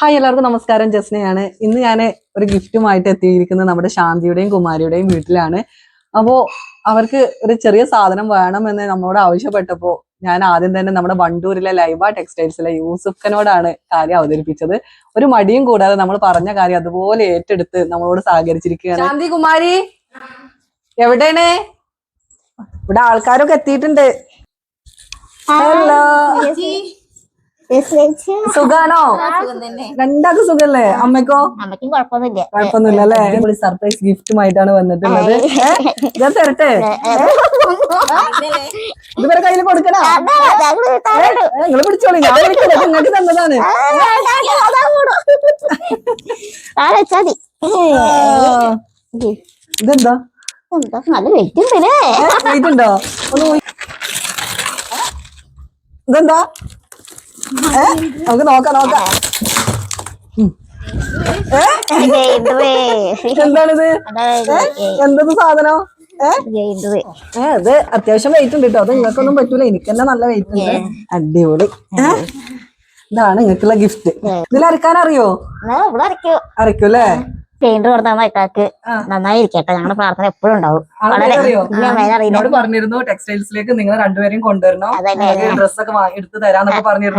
Hi എല്ലാവർക്കും നമസ്കാരം. ജസ്നയാണ്. ഇന്ന് ഞാൻ ഒരു ഗിഫ്റ്റുമായിട്ട് എത്തിയിരിക്കുന്നത് നമ്മുടെ ശാന്തിയുടെയും കുമാരിയുടെയും വീട്ടിലാണ്. അപ്പോൾ അവർക്ക് ഒരു ചെറിയ സാധനം വേണമെന്ന് നമ്മളോട് ആവശ്യപ്പെട്ടപ്പോൾ ഞാൻ ആദ്യം തന്നെ നമ്മുടെ വണ്ടൂരിലെ ലൈവ ടെക്സ്റ്റൈൽസിലെ യൂസുഫ്ഖനോടാണ് കാര്യം അവതരിപ്പിച്ചത്. ഒരു മടിയും കൂടാതെ നമ്മൾ പറഞ്ഞ കാര്യം അതുപോലെ ഏറ്റെടുത്ത് നമ്മളോട് സഹകരിച്ചിരിക്കുകയാണ്. ശാന്തി കുമാരി എവിടെയാണ്? ഇവിടെ ആൾക്കാരൊക്കെ എത്തിയിട്ടുണ്ട്. ഹലോ സുഖാണോ? രണ്ടാക്കും സുഖല്ലേ? അമ്മക്കോ അമ്മയ്ക്കും കുഴപ്പമൊന്നുമില്ല. കുഴപ്പമൊന്നുമില്ല അല്ലേ? അടിപൊളി സർപ്രൈസ് ഗിഫ്റ്റുമായിട്ടാണ് വന്നിട്ടുള്ളത്. ഞാൻ തരട്ടെ? ഇതുവരെ കയ്യിൽ കൊടുക്കണോ നിങ്ങൾ പിടിച്ചോളി. ഞാൻ നിങ്ങൾക്ക് തന്നതാണ്. ഇതെന്താ? നല്ല വെയിറ്റ് ഉണ്ടല്ലേ? വെയിറ്റ് ഉണ്ടോ? ഇതെന്താ? നമുക്ക് നോക്കാം നോക്കാം എന്താണിത് എന്തത് സാധനം? ഏഹ് ഇത്. അത്യാവശ്യം വെയിറ്റ് ഉണ്ട് കേട്ടോ അത് നിങ്ങൾക്കൊന്നും പറ്റൂല. എനിക്ക് തന്നെ നല്ല വെയിറ്റ് ഉണ്ട്. അടിപൊളി. ഇതാണ് നിങ്ങൾക്കുള്ള ഗിഫ്റ്റ് ഇതിൽ അരക്കാൻ അറിയോ ഇവിടെ അരക്കോ അല്ലേ പെയിന്റ് കൊടുത്താൽ മൈക്കാക്ക്. നന്നായി ഇരിക്കട്ടെ ഞങ്ങളുടെ പ്രാർത്ഥന എപ്പോഴും ഉണ്ടാവും. പറഞ്ഞിരുന്നു ടെക്സ്റ്റൈൽസിലേക്ക് നിങ്ങൾ രണ്ടുപേരെയും കൊണ്ടുവരണം. ഡ്രസ്സൊക്കെ എടുത്ത് തരാന്നൊക്കെ പറഞ്ഞിരുന്നു.